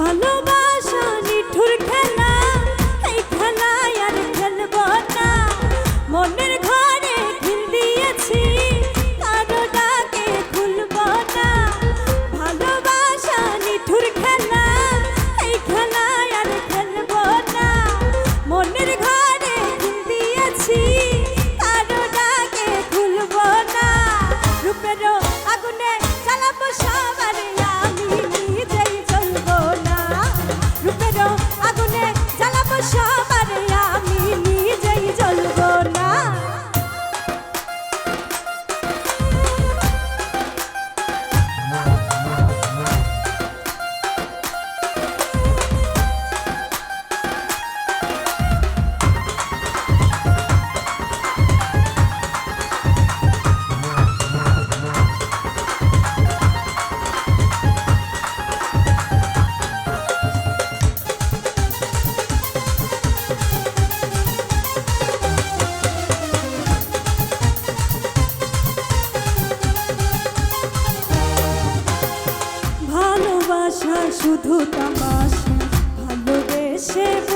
ভালোবাসা, নিঠুর খেলা, এই খেলায় আর খেলব না। মনের ঘরে খিল দিয়েছি, কারও ডাকে খুলব না। ভালোবাসা, নিঠুর খেলা, এই খেলায় আর খেলব না। মনের ঘরে খিল দিয়েছি, কারও ডাকে খুলব না। রূপেরও আগুনে চালাবো সবারে শুধু তামাশা ভালোবেসে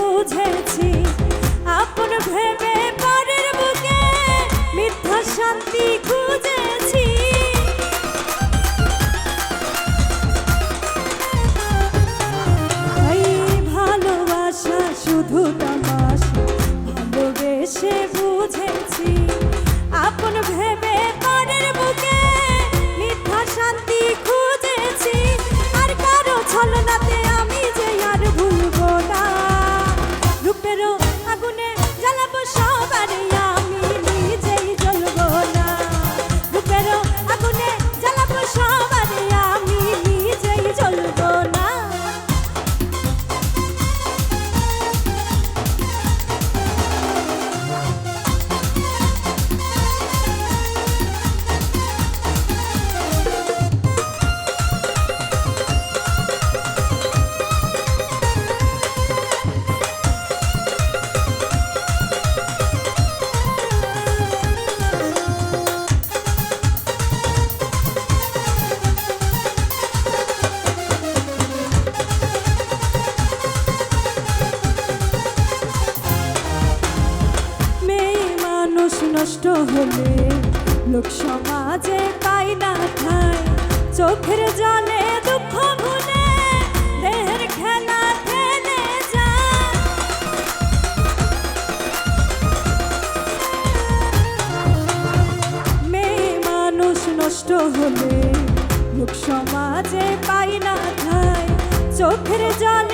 হলে লোক সমাজে পাই না খাই চোখের জলে দুঃখ ভুলে দেহের খেলা খেলে যায়। মেয়ে মানুষ নষ্ট হলে লোক সমাজে পাই না খাই চোখের জলে